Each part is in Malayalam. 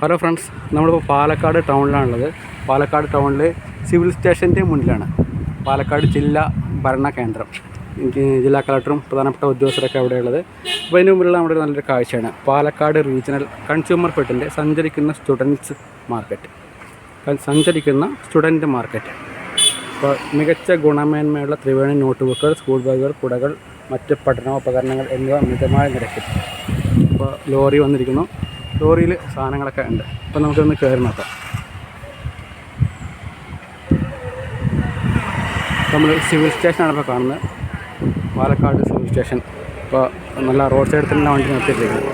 ഹലോ ഫ്രണ്ട്സ് നമ്മളിപ്പോൾ പാലക്കാട് ടൗണിലാണുള്ളത്. പാലക്കാട് ടൗണിൽ സിവിൽ സ്റ്റേഷന്റെ മുന്നിലാണ്. പാലക്കാട് ജില്ലാ ഭരണ കേന്ദ്രം. എനിക്ക് ജില്ലാ കളക്ടറും പ്രധാനപ്പെട്ട ഉദ്യോഗസ്ഥരൊക്കെ അവിടെയുള്ളത്. അപ്പോൾ അതിന് മുമ്പിലുള്ള നമ്മുടെ നല്ലൊരു കാഴ്ചയാണ്. പാലക്കാട് റീജിയണൽ കൺസ്യൂമർ ഫെഡിന്റെ സഞ്ചരിക്കുന്ന സ്റ്റുഡൻസ് മാർക്കറ്റ്. സഞ്ചരിക്കുന്ന സ്റ്റുഡന്റ് മാർക്കറ്റ്. അപ്പോൾ മികച്ച ഗുണമേന്മയുള്ള ത്രിവേണി നോട്ട് ബുക്കുകൾ സ്കൂൾ ബാഗുകൾ കുടകൾ മറ്റ് പഠനോപകരണങ്ങൾ എന്നിവ മിതമായ നിരക്കിൽ. ഇപ്പോൾ ലോറി വന്നിരിക്കുന്നു. ലോറിയിൽ സാധനങ്ങളൊക്കെ ഉണ്ട്. അപ്പം നമുക്കൊന്ന് കയറി നോക്കാം. നമ്മൾ സിവിൽ സ്റ്റേഷനാണ് ഇപ്പോൾ കാണുന്നത്. Palakkad civil station. ഇപ്പോൾ നല്ല റോഡ് സൈഡിൽ തന്നെ വണ്ടി നിർത്തിയിട്ടിരിക്കുന്നത്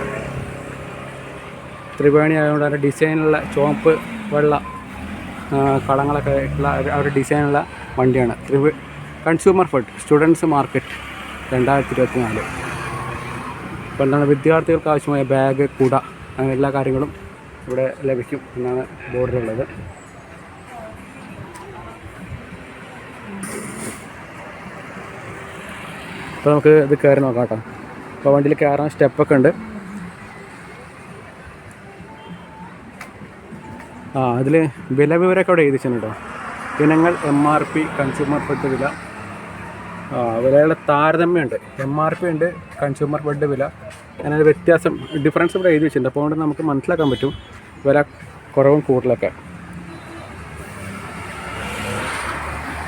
ത്രിവേണി ആയതുകൊണ്ട് അവരുടെ ഡിസൈനുള്ള ചുവപ്പ് വെള്ള കളങ്ങളൊക്കെ ഉള്ള അവരുടെ ഡിസൈനുള്ള വണ്ടിയാണ്. ത്രിവേ കൺസ്യൂമർ ഫുഡ് സ്റ്റുഡൻസ് മാർക്കറ്റ് രണ്ടായിരത്തി ഇരുപത്തി നാല് ഇപ്പോൾ എന്താണ് വിദ്യാർത്ഥികൾക്ക് ആവശ്യമായ ബാഗ് കുട അങ്ങനെ എല്ലാ കാര്യങ്ങളും ഇവിടെ ലഭിക്കും എന്നാണ് ബോർഡിലുള്ളത്. അപ്പോൾ നമുക്ക് ഇത് കയറി നോക്കാം കേട്ടോ. അപ്പോൾ വണ്ടിയിൽ കയറാൻ സ്റ്റെപ്പൊക്കെ ഉണ്ട്. ആ അതിൽ വില വിവരമൊക്കെ അവിടെ എഴുതി വെച്ചിട്ടുണ്ട് കേട്ടോ. ഇനങ്ങൾ M R P consumer fed വില. ആ വിലയുടെ താരതമ്യമുണ്ട്. എം ആർ പി ഉണ്ട് കൺസ്യൂമർ ഫെഡ് വില. അങ്ങനെ വ്യത്യാസം ഡിഫറൻസ് ഇവിടെ എഴുതി വെച്ചിട്ടുണ്ട്. അപ്പോൾ അതുകൊണ്ട് നമുക്ക് മനസ്സിലാക്കാൻ പറ്റും വില കുറവും കൂടുതലൊക്കെ.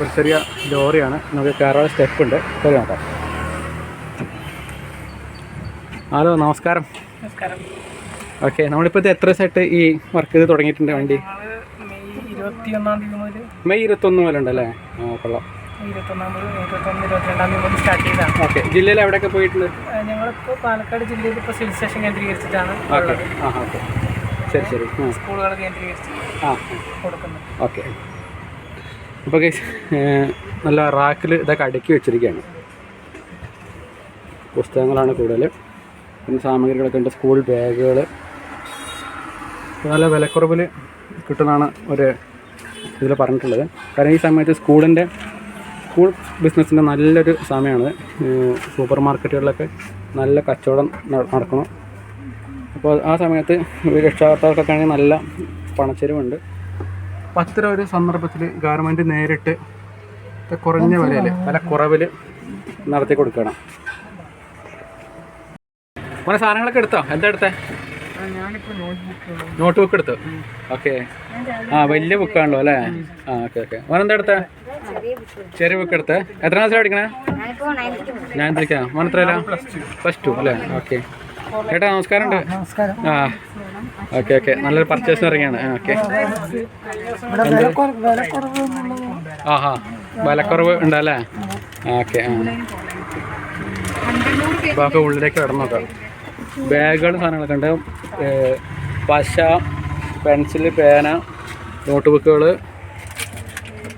ഒരു ചെറിയ ലോറിയാണ്. നമുക്ക് കയറാൻ സ്റ്റെപ്പ് ഉണ്ട്. ശരി നോക്കാം. ഹലോ നമസ്കാരം. നമസ്കാരം. ഓക്കെ നമ്മളിപ്പോൾ ഇത് എത്ര ദിവസമായിട്ട് ഈ വർക്ക് ചെയ്ത് തുടങ്ങിയിട്ടുണ്ട് വണ്ടി? മെയ് മെയ് ഇരുപത്തിയൊന്നാം തീയതി മുതൽ മെയ് ഇരുപത്തൊന്ന് മുതൽ ഉണ്ടല്ലേ ആ കൊള്ളാം. ഇരുപത്തൊന്നാം മുതൽ ഇരുപത്തൊന്ന് ഇരുപത്തിരണ്ടാം തീയതി മുതൽ സ്റ്റാർട്ട് ചെയ്തതാണ് ഓക്കെ. ജില്ലയിൽ എവിടെയൊക്കെ പോയിട്ടുണ്ട്? ഞങ്ങളിപ്പോൾ പാലക്കാട് ജില്ലയിൽ ഇപ്പോൾ സിവിൽ സ്റ്റേഷൻ കേന്ദ്രീകരിച്ചിട്ടാണ് ഓക്കെ. ആ ഓക്കെ. ശരി ശരി. സ്കൂളുകൾ കേന്ദ്രീകരിച്ച് ആ. കൊടുക്കുന്നത് ഓക്കെ. അപ്പോൾ നല്ല റാക്കിൽ ഇതൊക്കെ അടുക്കി വെച്ചിരിക്കുകയാണ്. പുസ്തകങ്ങളാണ് കൂടുതൽ പിന്നെ സാമഗ്രികളൊക്കെ ഉണ്ട് സ്കൂൾ ബാഗുകൾ നല്ല വിലക്കുറവിൽ കിട്ടുന്നതാണ് ഒരു ഇതിൽ പറഞ്ഞിട്ടുള്ളത്. കാരണം ഈ സമയത്ത് സ്കൂളിന്റെ സ്കൂൾ ബിസിനസ്സിന്റെ നല്ലൊരു സമയമാണ് സൂപ്പർ മാർക്കറ്റുകളിലൊക്കെ നല്ല കച്ചവടം നടക്കണം. അപ്പോൾ ആ സമയത്ത് രക്ഷാകർത്താക്കൾക്കൊക്കെ ആണെങ്കിൽ നല്ല പണച്ചെരുവുണ്ട്. അപ്പം അത്തരം ഒരു സന്ദർഭത്തിൽ ഗവൺമെന്റ് നേരിട്ട് കുറഞ്ഞ വിലയിൽ വില കുറവിൽ നടത്തി കൊടുക്കണം കുറേ സാധനങ്ങളൊക്കെ എടുത്തോ? എന്താ എടുത്തേ? നോട്ട് ബുക്ക് എടുത്തു? ഓക്കെ ആ വലിയ ബുക്കാണല്ലോ അല്ലേ? ആ ഓക്കെ ഓക്കെ മോനെന്താ എടുത്തേ? ചെറിയ ബുക്ക് എടുത്തേ. എത്ര ക്ലാസ്സിലാണ് പഠിക്കണേ? ഞാൻ എന്തൊക്കെയാ മോൻ എത്രയല്ല പ്ലസ് ടു അല്ലേ? ഓക്കെ ചേട്ടാ നമസ്കാരം ഉണ്ട് നമസ്കാരം. ആ. ഓക്കെ ഓക്കെ നല്ലൊരു പർച്ചേസ് ഇറങ്ങിയാണ് ഓക്കെ ആഹാ ആ വിലക്കുറവ് ഉണ്ടല്ലേ? ഓക്കെ ആ. അപ്പോൾ ഉള്ളിലേക്ക് കിടന്നു നോക്കാം ബാഗുകൾ സാധനങ്ങളൊക്കെ ഉണ്ട്. പശ പെൻസിൽ പേന നോട്ട് ബുക്കുകൾ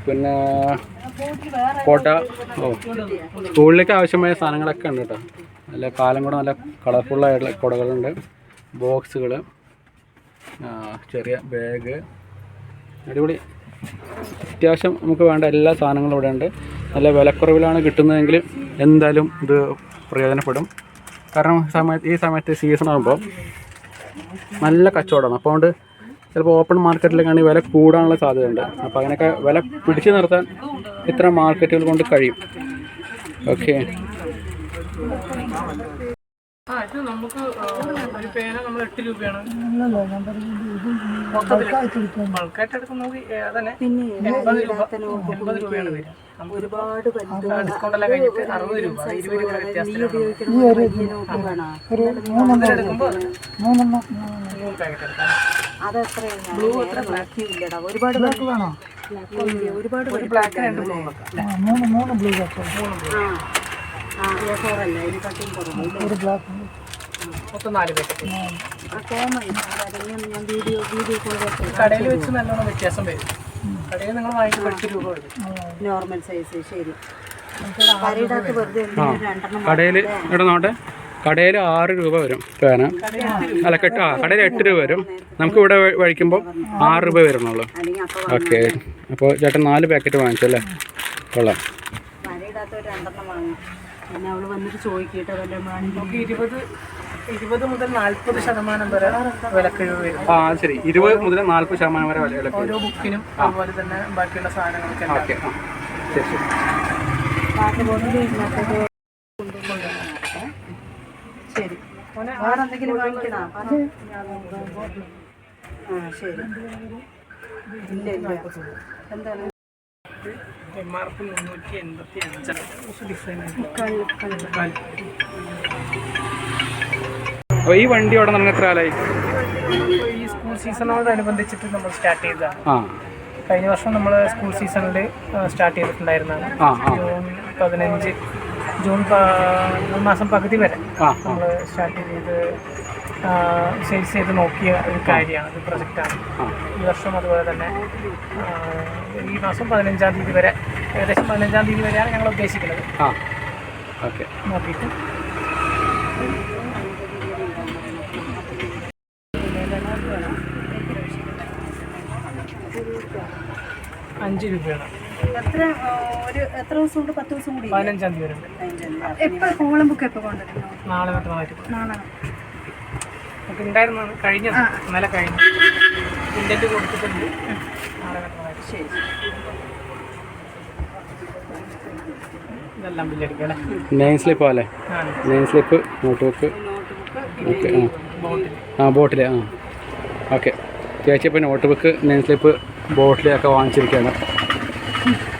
പിന്നെ കോട്ട ഓ സ്കൂളിലേക്ക് ആവശ്യമായ സാധനങ്ങളൊക്കെ ഉണ്ട് കേട്ടോ. നല്ല കാലം കൂടെ നല്ല കളർഫുള്ളായിട്ടുള്ള കുടകളുണ്ട്. ബോക്സുകൾ ചെറിയ ബാഗ്. അടിപൊളി. അത്യാവശ്യം നമുക്ക് വേണ്ട എല്ലാ സാധനങ്ങളും ഇവിടെ ഉണ്ട് നല്ല വിലക്കുറവിലാണ് കിട്ടുന്നതെങ്കിൽ എന്തായാലും ഇത് പ്രയോജനപ്പെടും. കാരണം സമയത്ത് ഈ സമയത്ത് സീസൺ ആകുമ്പോൾ നല്ല കച്ചവടമാണ്. അപ്പോൾ അതുകൊണ്ട് ചിലപ്പോൾ ഓപ്പൺ മാർക്കറ്റിലേക്കാണ് വില കൂടാനുള്ള സാധ്യതയുണ്ട്. അപ്പോൾ അങ്ങനെയൊക്കെ വില പിടിച്ചു നിർത്താൻ ഇത്തരം മാർക്കറ്റുകൾ കൊണ്ട് കഴിയും. ഓക്കെ ഇത് നമുക്ക് ഒരു പേന നമ്മൾ എട്ട് രൂപയാണ്. ബൾക്കായിട്ട് എടുക്കുമ്പോൾ അതന്നെ. എൺപത് രൂപ എൺപത് രൂപയാണ് വരിക. ഒരുപാട് ഡിസ്കൗണ്ട് എല്ലാം കഴിഞ്ഞിട്ട് അറുപത് രൂപ അത് ഇരുപത് ഒരുപാട് ബ്ലാക്ക് വേണോ? ഒരുപാട് ഒരു ബ്ലാക്ക് രണ്ട് ബ്ലൂ മൂന്ന് മൂന്ന് ബ്ലൂ മൂന്ന് എ ഒരു ബ്ലാക്ക് ഞാൻ വീഡിയോ വീഡിയോ കടയിൽ വെച്ച് നല്ലോണം വ്യത്യാസം വരും. കടയിൽ നിങ്ങൾ വാങ്ങിക്കുമ്പോൾ എട്ട് രൂപ വരും നോർമൽ സൈസ് ശരി. കടയിൽ കടയിൽ ആറ് രൂപ വരും. പേന. അല്ല കെട്ട് ആ കടയിൽ എട്ട് രൂപ വരും. നമുക്ക് ഇവിടെ വഴിക്കുമ്പോൾ ആറ് രൂപ വരുന്നുള്ളൂ. ഓക്കെ. അപ്പോൾ ചേട്ടൻ നാല് പാക്കറ്റ് വാങ്ങിച്ചല്ലേ? കൊള്ളാം. പിന്നെ അവൾ വന്നിട്ട് ചോദിക്കട്ടെ വല്ല നമുക്ക് ഇരുപത് ഇരുപത് മുതൽ നാല്പത് ശതമാനം വരെ വിലക്കിഴിവ് വരും. ആ ശരി. ഇരുപത് മുതൽ നാല്പത് ശതമാനം വരെ വില ഓരോ ബുക്കിനും അതുപോലെ തന്നെ ബാക്കിയുള്ള സാധനങ്ങൾക്ക് ഓക്കെ ശരി ശരി. പാട്ട് ബോട്ടിൽ മറ്റേത് ശരി. വേറെ എന്തെങ്കിലും വാങ്ങിക്കണോ? ആ ശരി. ഇല്ല ഇല്ല. എന്താണ്? എം ആർ പി മുന്നൂറ്റി എൺപത്തി അഞ്ചാണ് ഡിസൈൻ അപ്പോൾ ഈ വണ്ടി അവിടെ നമ്മൾ എത്ര കാലായി? ഈ സ്കൂൾ സീസണോടനുബന്ധിച്ചിട്ട് നമ്മൾ സ്റ്റാർട്ട് ചെയ്തതാണ്. കഴിഞ്ഞ വർഷം നമ്മൾ സ്കൂൾ സീസണിൽ സ്റ്റാർട്ട് ചെയ്തിട്ടുണ്ടായിരുന്നതാണ്. ജൂൺ പതിനഞ്ച് ജൂൺ മാസം പകുതി വരെ നമ്മൾ സ്റ്റാർട്ട് ചെയ്ത് സെയിൽസ് ചെയ്ത് നോക്കിയ ഒരു കാര്യമാണ്. ഒരു പ്രൊജക്റ്റാണ് ഈ വർഷം അതുപോലെ തന്നെ ഈ മാസം പതിനഞ്ചാം തീയതി വരെ ഏകദേശം പതിനഞ്ചാം തീയതി വരെയാണ് ഞങ്ങൾ ഉദ്ദേശിക്കുന്നത്. നോക്കിയിട്ട്. അഞ്ച് രൂപയാണ്. എത്ര ഒരു എത്ര ദിവസം കൊണ്ട് പത്ത് ദിവസം കൂടി പതിനഞ്ചാം തീയതി വരെ. ഉണ്ട് എപ്പോൾ കോളം ബുക്ക് എപ്പോൾ കൊണ്ടുവരുന്നു? നാളെ മറ്റന്നാളായിട്ട് നാളെ. നമുക്ക് ഉണ്ടായിരുന്നതാണ് കഴിഞ്ഞത് ഇന്നലെ കഴിഞ്ഞു. ഇൻഡന്റ് കൊടുത്തിട്ടുണ്ട്. നാളെ മറ്റന്നാളായിട്ട് ശരി. ഇതെല്ലാം ബില്ലടിക്കാം നെയിം സ്ലിപ്പ് അല്ലേ ആ name slip note book okay ആ. ആ ബോട്ടിൽ ആ. ഓക്കെ ചേച്ചി ഇപ്പോൾ നോട്ട് ബുക്ക് നെയിം സ്ലിപ്പ് ബോട്ടിലൊക്കെ വാങ്ങിച്ചിരിക്കുകയാണ്. Mm-hmm.